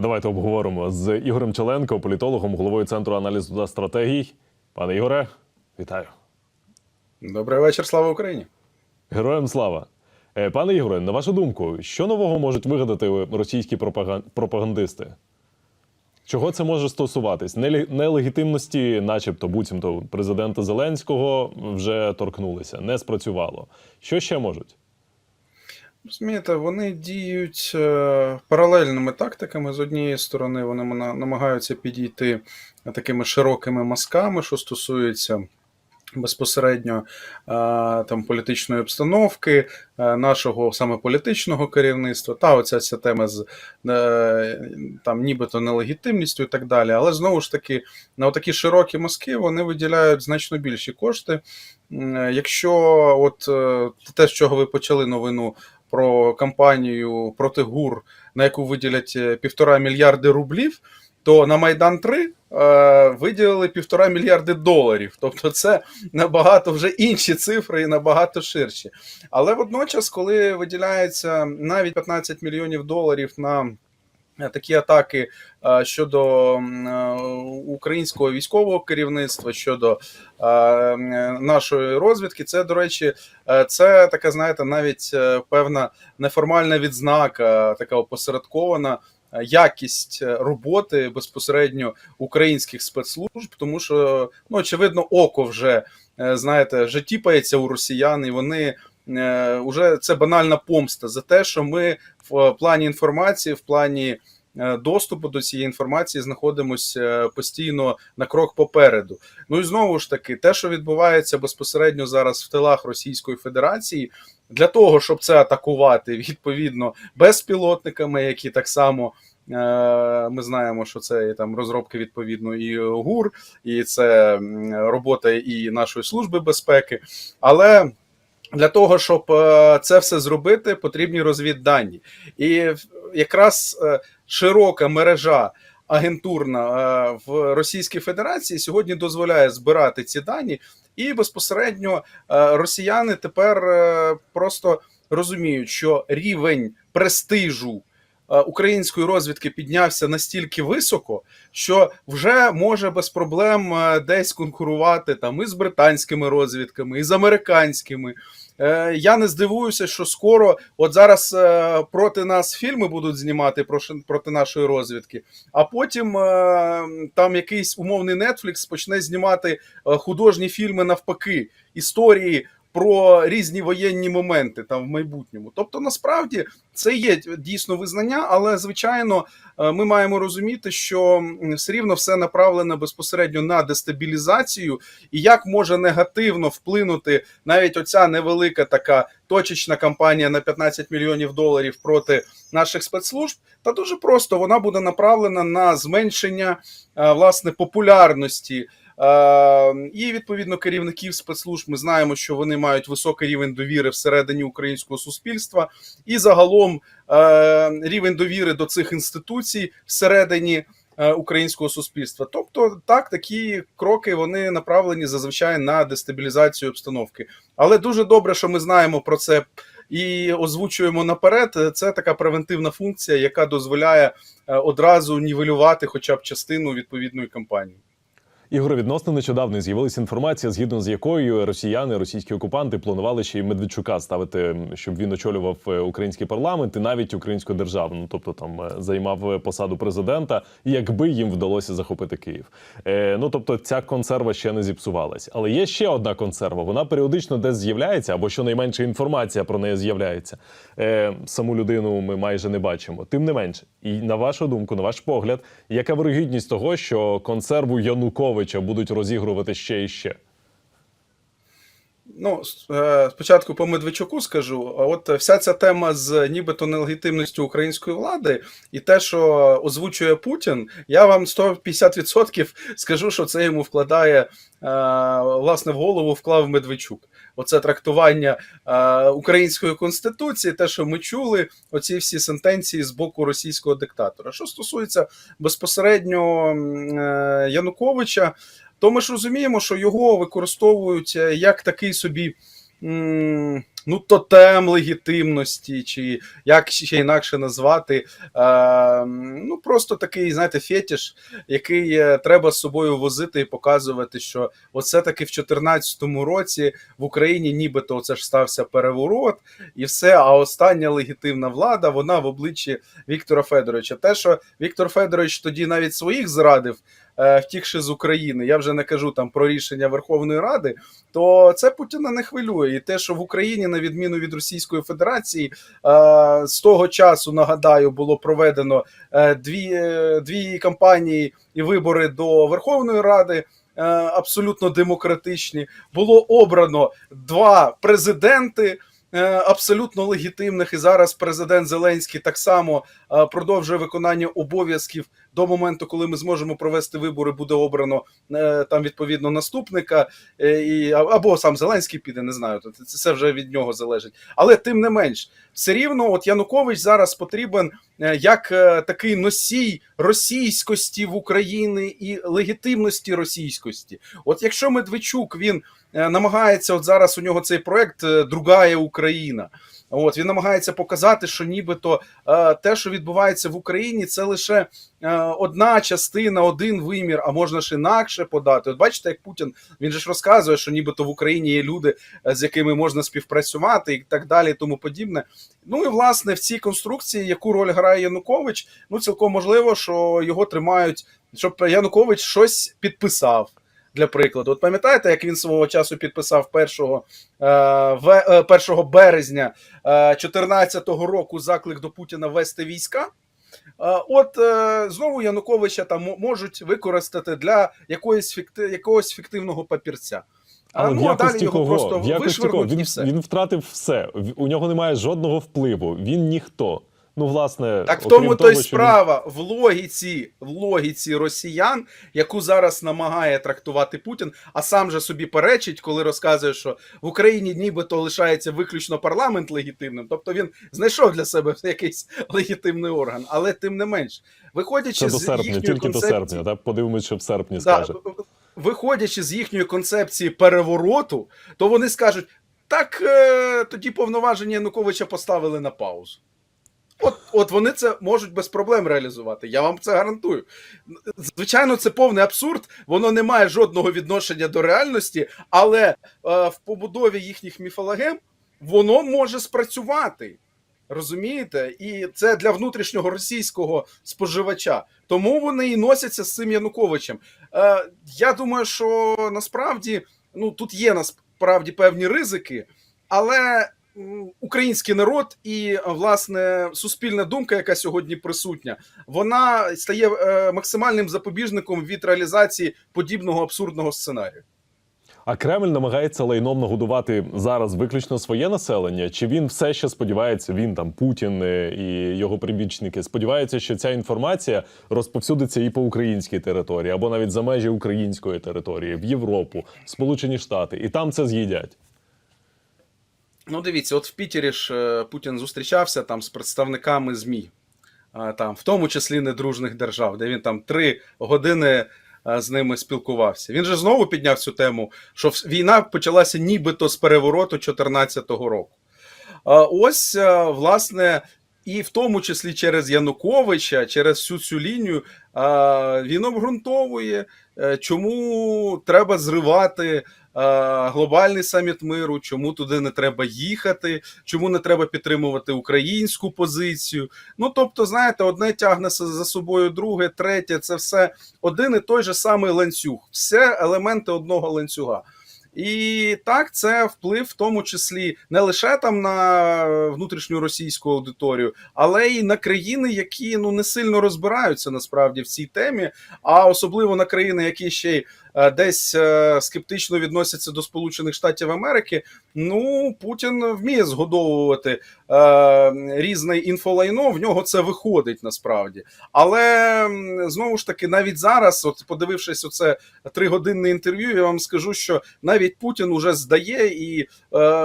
Давайте обговоримо з Ігорем Челенко, політологом, головою центру аналізу та стратегій. Пане Ігоре, вітаю. Добрий вечір, слава Україні. Героям слава. Е, Пане Ігоре, на вашу думку, що нового можуть вигадати російські пропагандисти? Чого це може стосуватись? Нелегітимності, начебто, буцімто президента Зеленського вже торкнулися, не спрацювало. Що ще можуть? Розумієте, вони діють е, паралельними тактиками. З однієї сторони, вони намагаються підійти такими широкими мазками, що стосується безпосередньо е, там політичної обстановки, е, нашого саме політичного керівництва, та оця ця тема з е, там нібито нелегітимністю і так далі. Але знову ж таки, на такі широкі мазки вони виділяють значно більші кошти. Е, Якщо от е, те, з чого ви почали новину про кампанію проти ГУР, на яку виділять е, півтора мільярди рублів, то на Майдан 3 е, виділили півтора мільярди доларів. Тобто це набагато вже інші цифри і набагато ширші. Але водночас, коли виділяється навіть 15 мільйонів доларів на такі атаки е, щодо е, українського військового керівництва, щодо е, нашої розвідки, це, до речі, це така, знаєте, навіть певна неформальна відзнака, така опосередкована. Якість роботи безпосередньо українських спецслужб, тому що ну очевидно, око вже знаєте, вже тіпається у росіян, і вони уже це банальна помста за те, що ми в плані інформації, в плані е, доступу до цієї інформації знаходимося е, постійно на крок попереду. Ну і знову ж таки, те, що відбувається безпосередньо зараз в тилах Російської Федерації, для того, щоб це атакувати відповідно безпілотниками, які так само. е, Ми знаємо, що це і там розробки відповідно і ГУР, і це робота і нашої служби безпеки. Але для того, щоб е, це все зробити, потрібні розвіддані. І якраз е, широка мережа агентурна е, в Російській Федерації сьогодні дозволяє збирати ці дані, і безпосередньо росіяни тепер просто розуміють, що рівень престижу. Української розвідки піднявся настільки високо, що вже може без проблем десь конкурувати там і з британськими розвідками, і з американськими. Е, Я не здивуюся, що скоро, от зараз е, проти нас фільми будуть знімати про проти нашої розвідки, а потім е, там якийсь умовний Netflix почне знімати художні фільми навпаки, історії про різні воєнні моменти там в майбутньому. Тобто, насправді це є дійсно визнання, але звичайно, е, ми маємо розуміти, що все рівно все направлено безпосередньо на дестабілізацію, і як може негативно вплинути навіть оця невелика така точечна кампанія на 15 мільйонів доларів проти наших спецслужб, та дуже просто вона буде направлена на зменшення е, власне популярності. Е, І відповідно керівників спецслужб ми знаємо, що вони мають високий рівень довіри всередині українського суспільства, і загалом е, рівень довіри до цих інституцій всередині е, українського суспільства. Тобто, так, такі кроки вони направлені зазвичай на дестабілізацію обстановки. Але дуже добре, що ми знаємо про це і озвучуємо наперед. Це така превентивна функція, яка дозволяє е, одразу нівелювати хоча б частину відповідної кампанії. Ігор, відносно нещодавно з'явилася інформація, згідно з якою росіяни, російські окупанти планували ще й Медведчука ставити, щоб він очолював е, український парламент і навіть українську державу. Ну тобто там е, займав е, посаду президента, якби їм вдалося захопити Київ. Е, ну тобто, ця консерва ще не зіпсувалась. Але є ще одна консерва. Вона періодично десь з'являється, або щонайменше інформація про неї з'являється. Е, саму людину ми майже не бачимо. Тим не менше, і на вашу думку, на ваш погляд, яка вирогідність того, що консерву Януковича будуть розігрувати ще і ще? Ну, е, спочатку по Медведчуку скажу. От вся ця тема з нібито нелегітимністю української влади і те, що озвучує Путін, я вам 150% скажу, що це йому вкладає е, власне в голову вклав Медведчук. Оце трактування е, української конституції, те, що ми чули, оці всі сентенції з боку російського диктатора. Що стосується безпосередньо е, Януковича, то ми ж розуміємо, що його використовують е, як такий собі м, ну, тотем легітимності, чи як ще інакше назвати. Е, ну, просто такий, знаєте, фетіш, який е, треба з собою возити і показувати, що оце таки в 2014 році в Україні нібито оце ж стався переворот, і все. А остання легітимна влада, вона в обличчі Віктора Федоровича. Те, що Віктор Федорович тоді навіть своїх зрадив, втікши з України, я вже не кажу там про рішення Верховної Ради, то це Путіна не хвилює. І те, що в Україні, на відміну від Російської Федерації, е, з того часу нагадаю, було проведено е, дві, е, дві кампанії і вибори до Верховної Ради. е, Абсолютно демократичні було обрано два президенти е, абсолютно легітимних. І зараз президент Зеленський так само е, продовжує виконання обов'язків до моменту, коли ми зможемо провести вибори, буде обрано е, там відповідно наступника, е, і або сам Зеленський піде, не знаю. Це, це вже від нього залежить. Але тим не менш, все рівно, от Янукович зараз потрібен е, як такий носій російськості в Україні і легітимності російськості. От якщо Медведчук він намагається, от зараз у нього цей проект Другая Україна. От він намагається показати, що нібито е, те, що відбувається в Україні, це лише е, одна частина, один вимір, а можна ж інакше подати. От бачите, як Путін він же ж розказує, що нібито в Україні є люди, е, з якими можна співпрацювати, і так далі, і тому подібне. Ну і власне в цій конструкції, яку роль грає Янукович, ну цілком можливо, що його тримають, щоб Янукович щось підписав. Для прикладу, от пам'ятаєте, як він свого часу підписав 1, е, ве- е, 1 березня 2014 року заклик до Путіна вести війська? Е, От е, знову Януковича там можуть використати для якоїсь фікти, якогось фіктивного папірця. А, Але ну, в якості його кого? просто В якості кого? вишвирнуть і Він, все. він втратив все. У нього немає жодного впливу. Він ніхто. Ну, власне, Так в тому то й що він- справа в логіці, в логіці росіян, яку зараз намагає трактувати Путін, а сам же собі перечить, коли розказує, що в Україні нібито лишається виключно парламент легітимним. Тобто він знайшов для себе якийсь легітимний орган, але тим не менш, виходячи Це до серпня, їхньої тільки до серпня. Так? Подивимось, що в серпні Да, скаже. виходячи з їхньої концепції перевороту, то вони скажуть: так е, тоді повноваження Януковича поставили на паузу. От, от вони це можуть без проблем реалізувати. Я вам це гарантую. Звичайно, це повний абсурд, воно не має жодного відношення до реальності, але е, в побудові їхніх міфологем воно може спрацювати. Розумієте? І це для внутрішнього російського споживача. Тому вони і носяться з цим Януковичем. Е, я думаю, що насправді ну тут є насправді певні ризики, але український народ і е, власне суспільна думка, яка сьогодні присутня, вона стає е, максимальним запобіжником від реалізації подібного абсурдного сценарію. А Кремль намагається лайном нагодувати зараз виключно своє населення? Чи він все ще сподівається, він там Путін е, і його прибічники сподіваються, що ця інформація розповсюдиться і по українській території, або навіть за межі української території, в Європу, в Сполучені Штати, і там це з'їдять. Ну, дивіться, от в Пітері ж е, Путін зустрічався там з представниками ЗМІ, е, там, в тому числі недружних держав, де він там три години е, з ними спілкувався. Він же знову підняв цю тему, що війна почалася нібито з перевороту 2014 року. Ось, власне, і в тому числі через Януковича, через всю цю лінію, він обґрунтовує, чому треба зривати е, глобальний саміт миру, чому туди не треба їхати, чому не треба підтримувати українську позицію. Ну тобто, знаєте, одне тягне за собою друге, третє це все один і той же самий ланцюг, все елементи одного ланцюга. І так, це вплив в тому числі не лише там на внутрішню російську аудиторію, але й на країни, які ну не сильно розбираються насправді в цій темі, а особливо на країни, які ще й десь е, скептично відносяться до Сполучених Штатів Америки. Ну Путін вміє згодовувати е, різне інфолайно. В нього це виходить насправді. Але знову ж таки, навіть зараз, от подивившись оце тригодинне інтерв'ю, я вам скажу, що навіть Путін уже здає, і е,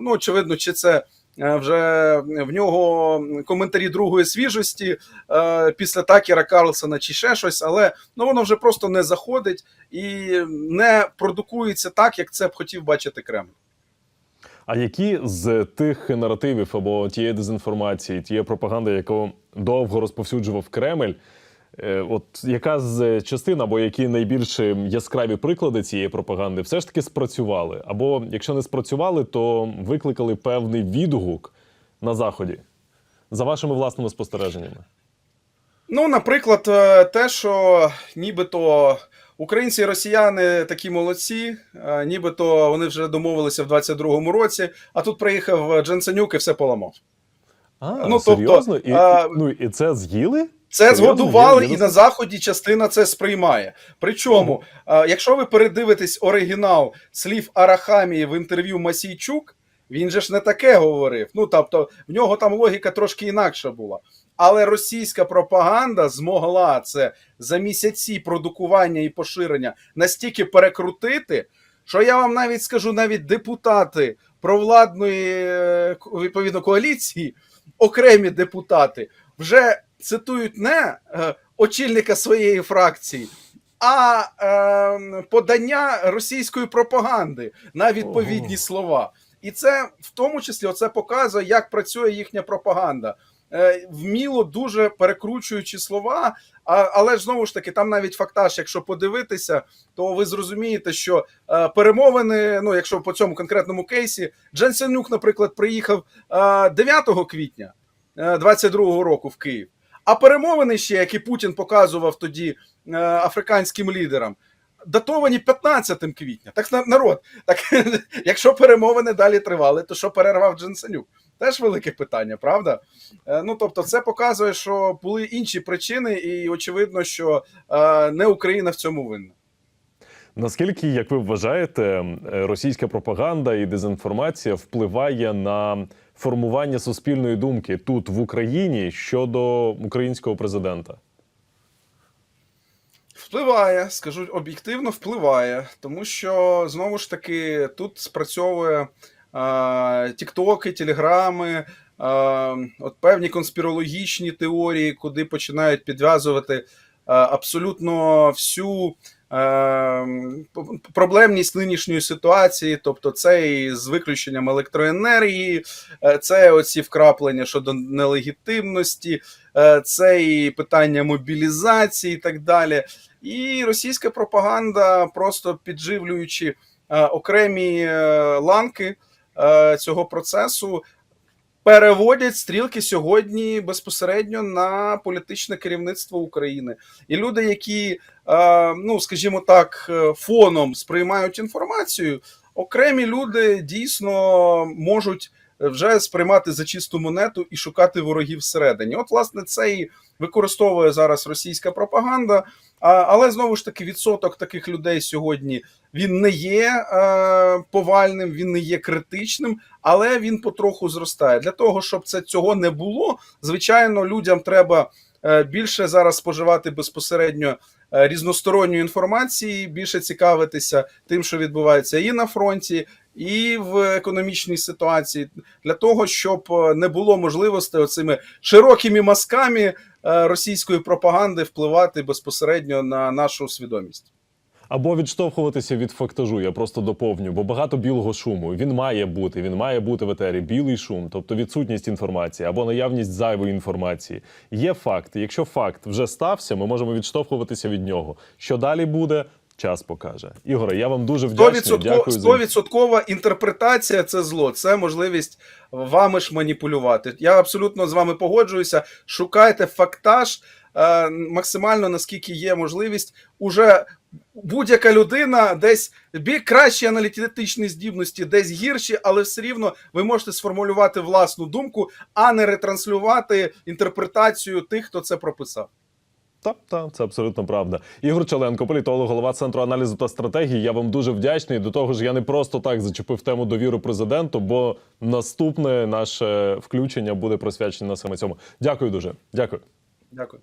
ну очевидно, чи це. Е, Вже в нього коментарі другої свіжості е, після Такера Карлсона чи ще щось, але ну воно вже просто не заходить і не продукується так, як це б хотів бачити Кремль. А які з тих наративів або тієї дезінформації, тієї пропаганди, яку довго розповсюджував Кремль, от яка з частин або які найбільш яскраві приклади цієї пропаганди все ж таки спрацювали? Або якщо не спрацювали, то викликали певний відгук на заході за вашими власними спостереженнями? Ну, наприклад, е, те, що нібито українці і росіяни такі молодці, е, нібито вони вже домовилися в 22-му році, а тут приїхав Дженсенюк і все поламав. А, Ну, тобто. І, а, ну, і це з'їли? Це Серйозно? згодували, і на заході частина це сприймає. Причому, е, якщо ви передивитесь оригінал слів Арахамії в інтерв'ю Масійчук, він же ж не таке говорив. Ну тобто, в нього там логіка трошки інакша була. Але російська пропаганда змогла це за місяці продукування і поширення настільки перекрутити, що я вам навіть скажу, навіть депутати провладної е, відповідно коаліції, окремі депутати, вже цитують не е, очільника своєї фракції, а е, подання російської пропаганди на відповідні Ого. слова. І це в тому числі оце показує, як працює їхня пропаганда. Е, вміло дуже перекручуючи слова, а, але ж знову ж таки, там навіть фактаж, якщо подивитися, то ви зрозумієте, що е, перемовини, ну якщо по цьому конкретному кейсі, Дженсенюк, наприклад, приїхав е, 9 квітня е, 22-го року в Київ. А перемовини ще, які Путін показував тоді е, африканським лідерам, датовані 15 квітня. Так на- народ, так якщо перемовини далі тривали, то що перервав Дженсенюк? Теж велике питання, правда? Е, Ну тобто, це показує, що були інші причини, і очевидно, що е, не Україна в цьому винна. Наскільки, як ви вважаєте, російська пропаганда і дезінформація впливає на формування суспільної думки тут в Україні щодо українського президента? Впливає, скажу об'єктивно, впливає, тому що знову ж таки тут спрацьовує е, тіктоки, телеграми, е, от певні конспірологічні теорії, куди починають підв'язувати е, абсолютно всю проблемність нинішньої ситуації, тобто це і з виключенням електроенергії, е, це оці вкраплення щодо нелегітимності, е, це і питання мобілізації, і так далі. І російська пропаганда, просто підживлюючи е, окремі ланки цього процесу, переводять стрілки сьогодні безпосередньо на політичне керівництво України. І люди, які, е, ну скажімо так, е, фоном сприймають інформацію, окремі люди дійсно можуть вже сприймати за чисту монету і шукати ворогів всередині. От, власне, це і використовує зараз російська пропаганда. Але знову ж таки, відсоток таких людей сьогодні він не є е, повальним, він не є критичним, але він потроху зростає. Для того, щоб це цього не було, звичайно, людям треба більше зараз споживати безпосередньо е, різносторонньої інформації, більше цікавитися тим, що відбувається і на фронті, і в економічній ситуації, для того, щоб е, не було можливості оцими широкими мазками е, російської пропаганди впливати безпосередньо на нашу свідомість. Або відштовхуватися від фактажу, я просто доповню, бо багато білого шуму. Він має бути, він має бути в етері. Білий шум, тобто відсутність інформації або наявність зайвої інформації. Є факт. Якщо факт вже стався, ми можемо відштовхуватися від нього. Що далі буде? Час покаже. Ігоре, я вам дуже вдячний. Дякую за 100% інтерпретація це зло, це можливість вами ж маніпулювати. Я абсолютно з вами погоджуюся. Шукайте фактаж е, максимально наскільки є можливість. Уже будь-яка людина десь кращі аналітичні здібності, десь гірші, але все рівно ви можете сформулювати власну думку, а не ретранслювати інтерпретацію тих, хто це прописав. Так, так, це абсолютно правда. Ігор Челенко, політолог, голова центру аналізу та стратегії. Я вам дуже вдячний. До того ж, я не просто так зачепив тему довіри президенту, бо наступне наше включення буде присвячене саме цьому. Дякую дуже. Дякую. Дякую.